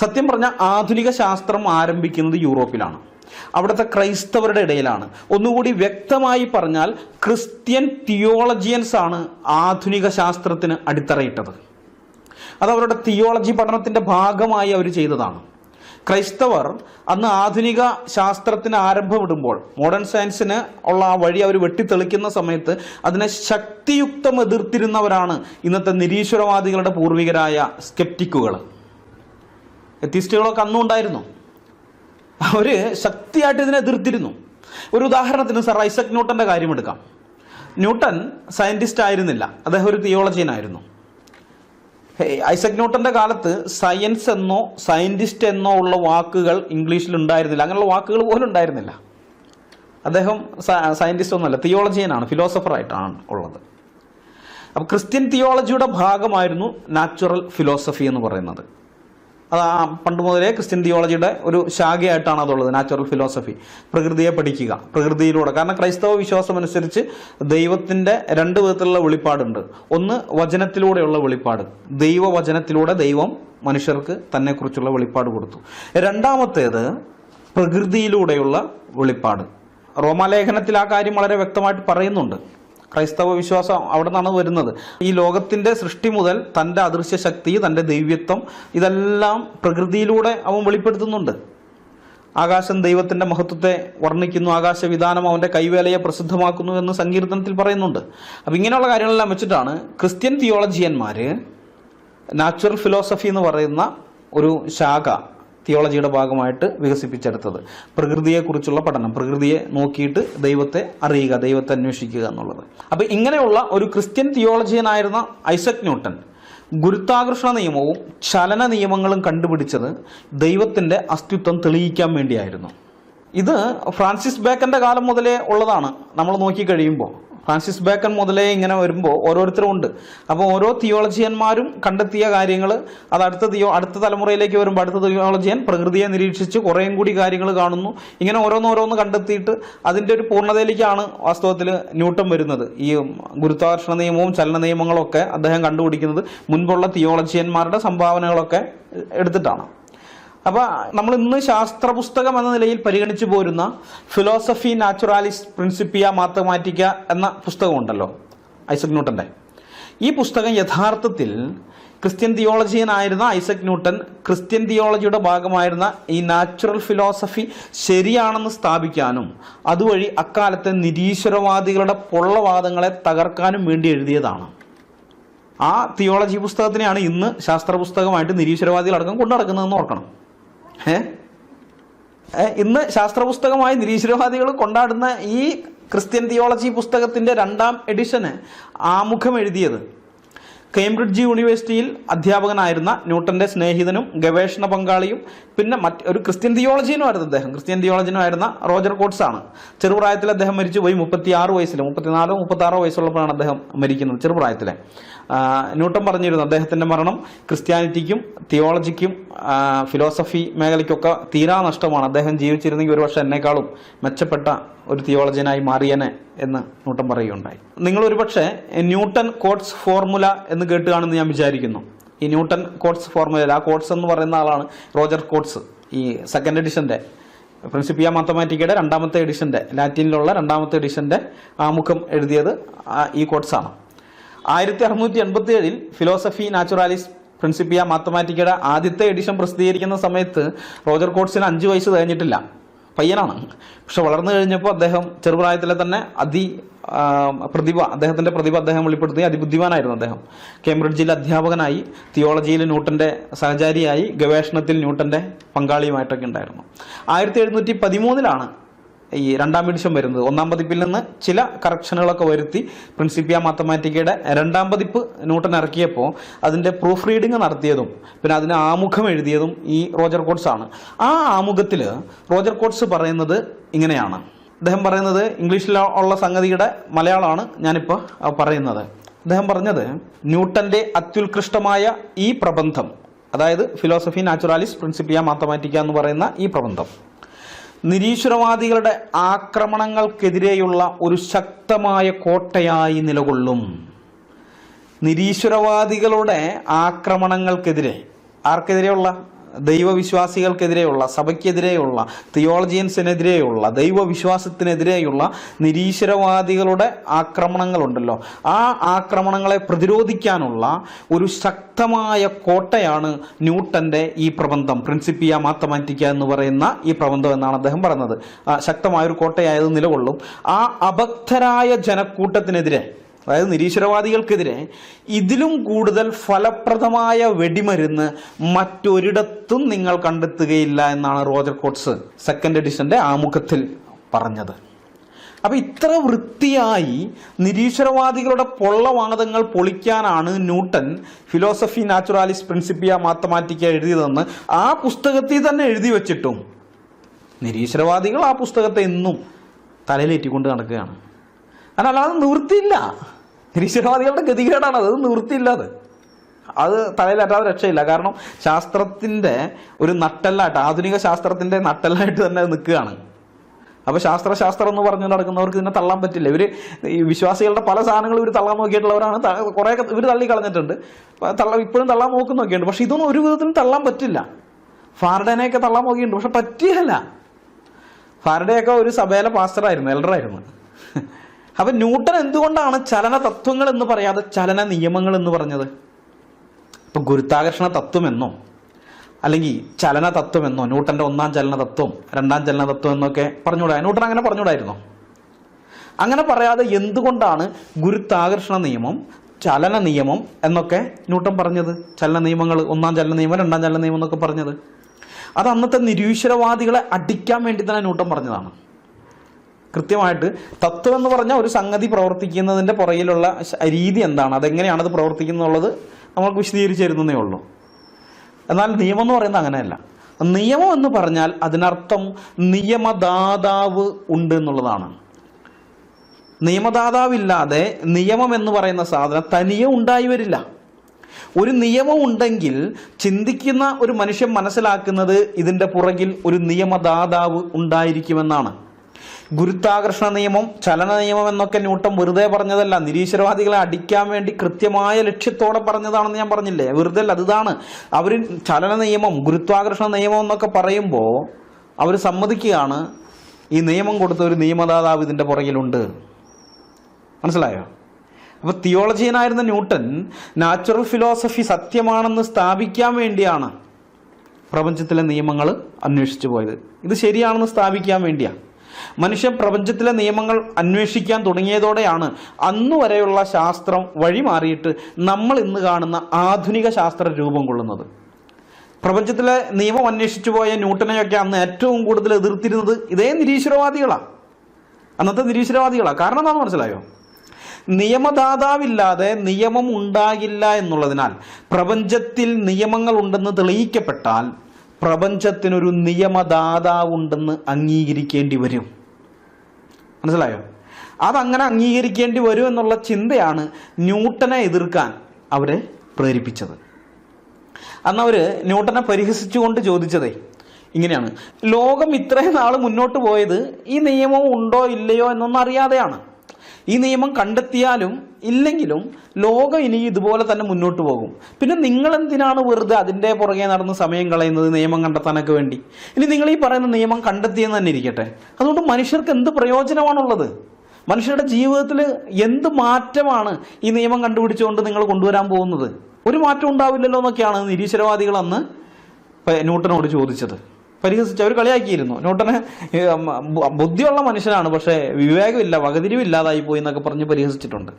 സത്യം പറഞ്ഞ ആധുനിക ശാസ്ത്രം ആരംഭിക്കുന്നത് യൂറോപ്പിലാണ്. അവിടുത്തെ ക്രൈസ്തവരുടെ ഇടയിലാണ്. ഒന്നുകൂടി വ്യക്തമായി പറഞ്ഞാൽ ക്രിസ്ത്യൻ തിയോളജിയൻസ് ആണ് ആധുനിക ശാസ്ത്രത്തിന് അടിത്തറയിട്ടത്. അത് അവരുടെ തിയോളജി പഠനത്തിന്റെ ഭാഗമായി അവർ ചെയ്തതാണ്. ക്രൈസ്തവർ അന്ന് ആധുനിക ശാസ്ത്രത്തിന് ആരംഭമിടുമ്പോൾ മോഡേൺ സയൻസിന് ഉള്ള ആ വഴി അവർ വെട്ടിത്തെളിക്കുന്ന സമയത്ത് അതിനെ ശക്തിയുക്തം എതിർത്തിരുന്നവരാണ് ഇന്നത്തെ നിരീശ്വരവാദികളുടെ പൂർവികരായ സ്കെപ്റ്റിക്കുകൾ എത്തിസ്റ്റുകളൊക്കെ അന്നും ഉണ്ടായിരുന്നു. അവർ ശക്തിയായിട്ട് ഇതിനെ എതിർത്തിരുന്നു. ഒരു ഉദാഹരണത്തിന് സർ ഐസക് ന്യൂട്ടന്റെ കാര്യം എടുക്കാം. ന്യൂട്ടൻ സയന്റിസ്റ്റ് ആയിരുന്നില്ല. അദ്ദേഹം ഒരു തിയോളജിയൻ ആയിരുന്നു ഐസക് ന്യൂട്ടന്റെ കാലത്ത് സയൻസ് എന്നോ സയന്റിസ്റ്റ് എന്നോ ഉള്ള വാക്കുകൾ ഇംഗ്ലീഷിൽ ഉണ്ടായിരുന്നില്ല. അങ്ങനെയുള്ള വാക്കുകൾ പോലും ഉണ്ടായിരുന്നില്ല. അദ്ദേഹം സയന്റിസ്റ്റ് ഒന്നുമല്ല തിയോളജിയനാണ് ഫിലോസഫർ ആയിട്ടാണ് ഉള്ളത്. അപ്പോൾ ക്രിസ്ത്യൻ തിയോളജിയുടെ ഭാഗമായിരുന്നു നാച്ചുറൽ ഫിലോസഫി എന്ന് പറയുന്നത്. അത് പണ്ട് മുതലേ ക്രിസ്ത്യൻ തിയോളജിയുടെ ഒരു ശാഖയായിട്ടാണ് അതുള്ളത് നാച്ചുറൽ ഫിലോസഫി പ്രകൃതിയെ പഠിക്കുക പ്രകൃതിയിലൂടെ. കാരണം ക്രൈസ്തവ വിശ്വാസം അനുസരിച്ച് ദൈവത്തിന്റെ രണ്ട് വിധത്തിലുള്ള വെളിപ്പാടുണ്ട്. ഒന്ന് വചനത്തിലൂടെയുള്ള വെളിപ്പാട്. ദൈവവചനത്തിലൂടെ ദൈവം മനുഷ്യർക്ക് തന്നെക്കുറിച്ചുള്ള വെളിപ്പാട് കൊടുത്തു. രണ്ടാമത്തേത് പ്രകൃതിയിലൂടെയുള്ള വെളിപ്പാട്. റോമാലേഖനത്തിൽ ആ കാര്യം വളരെ വ്യക്തമായിട്ട് പറയുന്നുണ്ട്. ക്രൈസ്തവ വിശ്വാസം അവിടെ നിന്നാണ് വരുന്നത്. ഈ ലോകത്തിന്റെ സൃഷ്ടി മുതൽ തന്റെ അദൃശ്യ ശക്തി തന്റെ ദൈവ്യത്വം ഇതെല്ലാം പ്രകൃതിയിലൂടെ അവൻ വെളിപ്പെടുത്തുന്നുണ്ട്. ആകാശം ദൈവത്തിന്റെ മഹത്വത്തെ വർണിക്കുന്നു ആകാശവിധാനം അവന്റെ കൈവേലയെ പ്രസിദ്ധമാക്കുന്നു എന്ന് സങ്കീർത്തനത്തിൽ പറയുന്നുണ്ട്. അപ്പം ഇങ്ങനെയുള്ള കാര്യങ്ങളെല്ലാം വെച്ചിട്ടാണ് ക്രിസ്ത്യൻ തിയോളജിയന്മാര് നാച്ചുറൽ ഫിലോസഫി എന്ന് പറയുന്ന ഒരു ശാഖ തിയോളജിയുടെ ഭാഗമായിട്ട് വികസിപ്പിച്ചെടുത്തത്. പ്രകൃതിയെക്കുറിച്ചുള്ള പഠനം പ്രകൃതിയെ നോക്കിയിട്ട് ദൈവത്തെ അറിയുക ദൈവത്തെ അന്വേഷിക്കുക എന്നുള്ളത്. അപ്പോൾ ഇങ്ങനെയുള്ള ഒരു ക്രിസ്ത്യൻ തിയോളജിയനായിരുന്ന ഐസക് ന്യൂട്ടൻ ഗുരുത്വാകർഷണ നിയമവും ചലന നിയമങ്ങളും കണ്ടുപിടിച്ചത് ദൈവത്തിന്റെ അസ്തിത്വം തെളിയിക്കാൻ വേണ്ടിയായിരുന്നു. ഇത് ഫ്രാൻസിസ് ബേക്കന്റെ കാലം മുതലേ ഉള്ളതാണ്. നമ്മൾ നോക്കിക്കഴിയുമ്പോൾ ഫ്രാൻസിസ് ബേക്കൻ മുതലേ ഇങ്ങനെ വരുമ്പോൾ ഓരോരുത്തരും ഉണ്ട് അപ്പോൾ ഓരോ തിയോളജിയന്മാരും കണ്ടെത്തിയ കാര്യങ്ങൾ അത് അടുത്ത തിയോ അടുത്ത തലമുറയിലേക്ക് വരുമ്പോൾ അടുത്ത തിയോളജിയൻ പ്രകൃതിയെ നിരീക്ഷിച്ച് കുറേയും കൂടി കാര്യങ്ങൾ കാണുന്നു. ഇങ്ങനെ ഓരോന്നോരോന്ന് കണ്ടെത്തിയിട്ട് അതിന്റെ ഒരു പൂർണതയിലേക്കാണ് വാസ്തവത്തിൽ ന്യൂട്ടൺ വരുന്നത്. ഈ ഗുരുത്വാകർഷണ നിയമവും ചലന നിയമങ്ങളൊക്കെ അദ്ദേഹം കണ്ടുപിടിക്കുന്നത് മുൻപുള്ള തിയോളജിയന്മാരുടെ സംഭാവനകളൊക്കെ എടുത്തിട്ടാണ്. അപ്പോൾ നമ്മൾ ഇന്ന് ശാസ്ത്ര പുസ്തകം എന്ന നിലയിൽ പരിഗണിച്ചു പോരുന്ന ഫിലോസഫി നാച്ചുറാലിസ് പ്രിൻസിപ്പിയ മാത്തമാറ്റിക്ക എന്ന പുസ്തകമുണ്ടല്ലോ ഐസക് ന്യൂട്ടന്റെ. ഈ പുസ്തകം യഥാർത്ഥത്തിൽ ക്രിസ്ത്യൻ തിയോളജിയനായിരുന്ന ഐസക് ന്യൂട്ടൻ ക്രിസ്ത്യൻ തിയോളജിയുടെ ഭാഗമായിരുന്ന ഈ നാച്ചുറൽ ഫിലോസഫി ശരിയാണെന്ന് സ്ഥാപിക്കാനും അതുവഴി അക്കാലത്തെ നിരീശ്വരവാദികളുടെ പൊള്ളവാദങ്ങളെ തകർക്കാനും വേണ്ടി എഴുതിയതാണ്. ആ തിയോളജി പുസ്തകത്തിനെയാണ് ഇന്ന് ശാസ്ത്ര പുസ്തകമായിട്ട് നിരീശ്വരവാദികളടക്കം കൊണ്ടു നടക്കുന്നതെന്ന് ഓർക്കണം. ഇന്ന് ശാസ്ത്ര പുസ്തകമായി നിരീശ്വരവാദികൾ കൊണ്ടാടുന്ന ഈ ക്രിസ്ത്യൻ തിയോളജി പുസ്തകത്തിന്റെ രണ്ടാം എഡിഷന് ആമുഖം എഴുതിയത്. കേംബ്രിഡ്ജ് യൂണിവേഴ്സിറ്റിയിൽ അധ്യാപകനായിരുന്ന ന്യൂട്ടന്റെ സ്നേഹിതനും ഗവേഷണ പങ്കാളിയും പിന്നെ മറ്റ് ഒരു ക്രിസ്ത്യൻ തിയോളജിയനുമായിരുന്നു അദ്ദേഹം. ക്രിസ്ത്യൻ തിയോളജിയനുമായിരുന്ന റോജർ കോട്സ് ആണ് ചെറുപ്രായത്തിൽ അദ്ദേഹം മരിച്ചു പോയി മുപ്പത്തി ആറ് വയസ്സിൽ. മുപ്പത്തിനാലോ മുപ്പത്തി ആറോ വയസ്സുള്ളപ്പോഴാണ് അദ്ദേഹം മരിക്കുന്നത് ചെറുപ്രായത്തിലെ. ന്യൂട്ടൺ പറഞ്ഞിരുന്നു അദ്ദേഹത്തിന്റെ മരണം ക്രിസ്ത്യാനിറ്റിക്കും തിയോളജിക്കും ഫിലോസഫി മേഖലയ്ക്കൊക്കെ തീരാ നഷ്ടമാണ്. അദ്ദേഹം ജീവിച്ചിരുന്നെങ്കിൽ ഒരു വർഷം എന്നെക്കാളും മെച്ചപ്പെട്ട ഒരു തിയോളജിയനായി മാറിയനെ എന്ന് ന്യൂട്ടൻ പറയുകയുണ്ടായി. നിങ്ങൾ ഒരുപക്ഷെ ന്യൂട്ടൺ കോട്സ് ഫോർമുല എന്ന് കേട്ട് ഞാൻ വിചാരിക്കുന്നു. ഈ ന്യൂട്ടൺ കോട്സ് ഫോർമുല ആ കോട്സ് എന്ന് പറയുന്ന ആളാണ് റോജർ കോട്സ് ഈ സെക്കൻഡ് എഡിഷന്റെ പ്രിൻസിപ്പിയ മാത്തമാറ്റിക്കയുടെ രണ്ടാമത്തെ എഡിഷന്റെ ലാറ്റിനിലുള്ള രണ്ടാമത്തെ എഡിഷന്റെ ആമുഖം എഴുതിയത് ഈ കോട്സാണ് ആയിരത്തി അറുന്നൂറ്റി എൺപത്തി ഏഴിൽ ഫിലോസഫി നാച്ചുറാലിസ് പ്രിൻസിപ്പിയ മാത്തമാറ്റിക്കയുടെ ആദ്യത്തെ എഡിഷൻ പ്രസിദ്ധീകരിക്കുന്ന സമയത്ത് റോജർ കോട്സിന് അഞ്ച് വയസ്സ് കഴിഞ്ഞിട്ടില്ല. പയ്യനാണ്. പക്ഷെ വളർന്നു കഴിഞ്ഞപ്പോൾ അദ്ദേഹം ചെറുപ്രായത്തിലെ തന്നെ അതി പ്രതിഭ അദ്ദേഹത്തിന്റെ പ്രതിഭ അദ്ദേഹം വെളിപ്പെടുത്തി. അതിബുദ്ധിമാനായിരുന്നു അദ്ദേഹം. കേംബ്രിഡ്ജിൽ അധ്യാപകനായി തിയോളജിയിൽ ന്യൂട്ടന്റെ സഹചാരിയായി ഗവേഷണത്തിൽ ന്യൂട്ടന്റെ പങ്കാളിയുമായിട്ടൊക്കെ ഉണ്ടായിരുന്നു. ആയിരത്തി എഴുന്നൂറ്റി പതിമൂന്നിലാണ് ഈ രണ്ടാം എഡിഷൻ വരുന്നത്. ഒന്നാം പതിപ്പിൽ നിന്ന് ചില കറക്ഷനുകളൊക്കെ വരുത്തി പ്രിൻസിപ്പിയ മാത്തമാറ്റിക്കയുടെ രണ്ടാം പതിപ്പ് ന്യൂട്ടൺ ഇറക്കിയപ്പോൾ അതിന്റെ പ്രൂഫ് റീഡിങ് നടത്തിയതും പിന്നെ അതിന് ആമുഖം എഴുതിയതും ഈ റോജർ കോട്സ് ആണ്. ആ ആമുഖത്തിൽ റോജർ കോട്സ് പറയുന്നത് ഇങ്ങനെയാണ്. അദ്ദേഹം പറയുന്നത് ഇംഗ്ലീഷിൽ ഉള്ള സംഗതിയുടെ മലയാളമാണ് ഞാനിപ്പോൾ പറയുന്നത്. അദ്ദേഹം പറഞ്ഞത് ന്യൂട്ടന്റെ അത്യുത്കൃഷ്ടമായ ഈ പ്രബന്ധം അതായത് ഫിലോസഫി നാച്ചുറാലിസ് പ്രിൻസിപ്പിയ മാത്തമാറ്റിക്ക എന്ന് പറയുന്ന ഈ പ്രബന്ധം. നിരീശ്വരവാദികളുടെ ആക്രമണങ്ങൾക്കെതിരെയുള്ള ഒരു ശക്തമായ കോട്ടയായി നിലകൊള്ളും. നിരീശ്വരവാദികളുടെ ആക്രമണങ്ങൾക്കെതിരെ ആർക്കെതിരെയുള്ള ദൈവവിശ്വാസികൾക്കെതിരെയുള്ള സഭയ്ക്കെതിരെയുള്ള തിയോളജിയൻസിനെതിരെയുള്ള ദൈവവിശ്വാസത്തിനെതിരെയുള്ള നിരീശ്വരവാദികളുടെ ആക്രമണങ്ങളുണ്ടല്ലോ. ആ ആക്രമണങ്ങളെ പ്രതിരോധിക്കാനുള്ള ഒരു ശക്തമായ കോട്ടയാണ് ന്യൂട്ടന്റെ ഈ പ്രബന്ധം പ്രിൻസിപ്പിയ മാത്തമാറ്റിക്ക എന്ന് പറയുന്ന ഈ പ്രബന്ധം എന്നാണ് അദ്ദേഹം പറയുന്നത് ശക്തമായൊരു കോട്ടയായത് നിലകൊള്ളും. ആ അഭക്തരായ ജനക്കൂട്ടത്തിനെതിരെ അതായത് നിരീശ്വരവാദികൾക്കെതിരെ ഇതിലും കൂടുതൽ ഫലപ്രദമായ വെടിമരുന്ന് മറ്റൊരിടത്തും നിങ്ങൾ കണ്ടെത്തുകയില്ല എന്നാണ് റോജർ കോട്സ് സെക്കൻഡ് എഡിഷന്റെ ആമുഖത്തിൽ പറഞ്ഞത്. അപ്പോൾ ഇത്ര വൃത്തിയായി നിരീശ്വരവാദികളുടെ പൊള്ളവാദങ്ങൾ പൊളിക്കാനാണ് Newton Philosophiae Naturalis Principia Mathematica എഴുതിയതെന്ന് ആ പുസ്തകത്തിൽ തന്നെ എഴുതി വച്ചിട്ടും. നിരീശ്വരവാദികൾ ആ പുസ്തകത്തെ എന്നും തലയിലേറ്റിക്കൊണ്ട് നടക്കുകയാണ്. കാരണം അല്ലാതെ നിവൃത്തിയില്ല. നിരീശ്വരവാദികളുടെ ഗതികേടാണ് അത്. നിവൃത്തിയില്ലാതെ അത്. തലയിലാട്ടാതെ രക്ഷയില്ല. കാരണം ശാസ്ത്രത്തിന്റെ ഒരു നട്ടല്ലായിട്ട് ആധുനിക ശാസ്ത്രത്തിന്റെ നട്ടല്ലായിട്ട് തന്നെ നിൽക്കുകയാണ്. അപ്പോൾ ശാസ്ത്ര ശാസ്ത്രം എന്ന് പറഞ്ഞു നടക്കുന്നവർക്ക് ഇതിനെ തള്ളാൻ പറ്റില്ല. ഇവർ ഈ വിശ്വാസികളുടെ പല സാധനങ്ങളും ഇവർ തള്ളാൻ നോക്കിയിട്ടുള്ളവരാണ്. കുറേ ഇവർ തള്ളി കളഞ്ഞിട്ടുണ്ട്. തള്ള ഇപ്പോഴും തള്ളാൻ നോക്കുന്നൊക്കെയുണ്ട് പക്ഷേ ഇതൊന്നും ഒരു വിധത്തിലും തള്ളാൻ പറ്റില്ല. ഫാർഡനെയൊക്കെ തള്ളാൻ നോക്കിയിട്ടുണ്ട്. പക്ഷെ പറ്റിയല്ല. ഫാരഡേയൊക്കെ ഒരു സഭയിലെ പാസ്റ്ററായിരുന്നു എൽഡറായിരുന്നു അപ്പൊ ന്യൂട്ടൺ എന്തുകൊണ്ടാണ് ചലന തത്വങ്ങൾ എന്ന് പറയാതെ ചലന നിയമങ്ങൾ എന്ന് പറഞ്ഞത്? ഇപ്പൊ ഗുരുത്വാകർഷണ തത്വമെന്നോ അല്ലെങ്കിൽ ചലന തത്വമെന്നോ ന്യൂട്ടന്റെ ഒന്നാം ചലന തത്വം രണ്ടാം ചലന തത്വം എന്നൊക്കെ പറഞ്ഞുകൂടാ? ന്യൂട്ടൺ അങ്ങനെ പറഞ്ഞുകൂടായിരുന്നോ? അങ്ങനെ പറയാതെ എന്തുകൊണ്ടാണ് ഗുരുത്താകർഷണ നിയമം ചലന നിയമം എന്നൊക്കെ ന്യൂട്ടൺ പറഞ്ഞത്? ചലന നിയമങ്ങൾ ഒന്നാം ചലന നിയമം രണ്ടാം ചലന നിയമം എന്നൊക്കെ പറഞ്ഞത്? അത് അന്നത്തെ നിരീശ്വരവാദികളെ അടിക്കാൻ വേണ്ടി തന്നെ ന്യൂട്ടൺ പറഞ്ഞതാണ്. കൃത്യമായിട്ട് തത്വം എന്ന് പറഞ്ഞാൽ ഒരു സംഗതി പ്രവർത്തിക്കുന്നതിന്റെ പുറകിലുള്ള രീതി എന്താണ്? അതെങ്ങനെയാണ് അത് പ്രവർത്തിക്കുന്നുള്ളത് നമ്മൾക്ക് വിശദീകരിച്ചു തരുന്നതേ ഉള്ളൂ. എന്നാൽ നിയമം എന്ന് പറയുന്നത് അങ്ങനെയല്ല. നിയമം എന്ന് പറഞ്ഞാൽ അതിനർത്ഥം നിയമദാതാവ് ഉണ്ട് എന്നുള്ളതാണ്. നിയമദാതാവില്ലാതെ നിയമം എന്ന് പറയുന്ന സാധനം തനിയെ ഉണ്ടായി വരില്ല. ഒരു നിയമം ഉണ്ടെങ്കിൽ ചിന്തിക്കുന്ന ഒരു മനുഷ്യൻ മനസ്സിലാക്കുന്നത് ഇതിന്റെ പുറകിൽ ഒരു നിയമദാതാവ് ഉണ്ടായിരിക്കുമെന്നാണ്. ഗുരുത്വാകർഷണ നിയമം ചലന നിയമം എന്നൊക്കെ ന്യൂട്ടൺ വെറുതെ പറഞ്ഞതല്ല. നിരീശ്വരവാദികളെ അടിക്കാൻ വേണ്ടി കൃത്യമായ ലക്ഷ്യത്തോടെ പറഞ്ഞതാണെന്ന് ഞാൻ പറഞ്ഞില്ലേ? വെറുതെ അല്ല അതാണ് അവർ ചലന നിയമം ഗുരുത്വാകർഷണ നിയമം എന്നൊക്കെ പറയുമ്പോൾ അവർ സമ്മതിക്കുകയാണ്. ഈ നിയമം കൊടുത്ത ഒരു നിയമദാതാവ് ഇതിന്റെ പുറകിലുണ്ട്. മനസ്സിലായോ? അപ്പൊ തിയോളജിയനായിരുന്ന ന്യൂട്ടൻ നാച്ചുറൽ ഫിലോസഫി സത്യമാണെന്ന് സ്ഥാപിക്കാൻ വേണ്ടിയാണ് പ്രപഞ്ചത്തിലെ നിയമങ്ങൾ അന്വേഷിച്ചു പോയത്. ഇത് ശരിയാണെന്ന് സ്ഥാപിക്കാൻ വേണ്ടിയാ. മനുഷ്യൻ പ്രപഞ്ചത്തിലെ നിയമങ്ങൾ അന്വേഷിക്കാൻ തുടങ്ങിയതോടെയാണ് അന്നു വരെയുള്ള ശാസ്ത്രം വഴിമാറിയിട്ട് നമ്മൾ ഇന്ന് കാണുന്ന ആധുനിക ശാസ്ത്ര രൂപം കൊള്ളുന്നത്. പ്രപഞ്ചത്തിലെ നിയമം അന്വേഷിച്ചു പോയ ന്യൂട്ടനെയൊക്കെ അന്ന് ഏറ്റവും കൂടുതൽ എതിർത്തിരുന്നത് ഇതേ നിരീശ്വരവാദികളാണ് അന്നത്തെ നിരീശ്വരവാദികളാണ് കാരണം എന്താണെന്ന് മനസ്സിലായോ? നിയമദാതാവില്ലാതെ നിയമം ഉണ്ടാകില്ല എന്നുള്ളതിനാൽ പ്രപഞ്ചത്തിൽ നിയമങ്ങൾ ഉണ്ടെന്ന് തെളിയിക്കപ്പെട്ടാൽ പ്രപഞ്ചത്തിനൊരു നിയമദാതാവുണ്ടെന്ന് അംഗീകരിക്കേണ്ടി വരും. മനസ്സിലായോ? അതങ്ങനെ അംഗീകരിക്കേണ്ടി വരും എന്നുള്ള ചിന്തയാണ് ന്യൂട്ടനെ എതിർക്കാൻ അവരെ പ്രേരിപ്പിച്ചത്. അന്ന് അവർ ന്യൂട്ടനെ പരിഹസിച്ചുകൊണ്ട് ചോദിച്ചതേ ഇങ്ങനെയാണ് ലോകം ഇത്രയും നാൾ മുന്നോട്ട് പോയത് ഈ നിയമം ഉണ്ടോ ഇല്ലയോ എന്നൊന്നും അറിയാതെയാണ്. ഈ നിയമം കണ്ടെത്തിയാലും ഇല്ലെങ്കിലും ലോകം ഇനി ഇതുപോലെ തന്നെ മുന്നോട്ട് പോകും. പിന്നെ നിങ്ങൾ എന്തിനാണ് വെറുതെ അതിന്റെ പുറകെ നടന്ന് സമയം കളയുന്നത് നിയമം കണ്ടെത്താനൊക്കെ വേണ്ടി? ഇനി നിങ്ങൾ ഈ പറയുന്ന നിയമം കണ്ടെത്തിയെന്ന് തന്നെ ഇരിക്കട്ടെ. അതുകൊണ്ട് മനുഷ്യർക്ക് എന്ത് പ്രയോജനമാണുള്ളത്? മനുഷ്യരുടെ ജീവിതത്തിൽ എന്ത് മാറ്റമാണ് ഈ നിയമം കണ്ടുപിടിച്ചുകൊണ്ട് നിങ്ങൾ കൊണ്ടുവരാൻ പോകുന്നത്? ഒരു മാറ്റം ഉണ്ടാവില്ലല്ലോ എന്നൊക്കെയാണ് നിരീശ്വരവാദികൾ അന്ന് ന്യൂട്ടനോട് ചോദിച്ചത്. പരിഹസിച്ച് അവർ കളിയാക്കിയിരുന്നു. ന്യൂട്ടന് ബുദ്ധിയുള്ള മനുഷ്യനാണ് പക്ഷേ വിവേകമില്ല വകതിരിവില്ലാതായി പോയി എന്നൊക്കെ പറഞ്ഞ് പരിഹസിച്ചിട്ടുണ്ട്.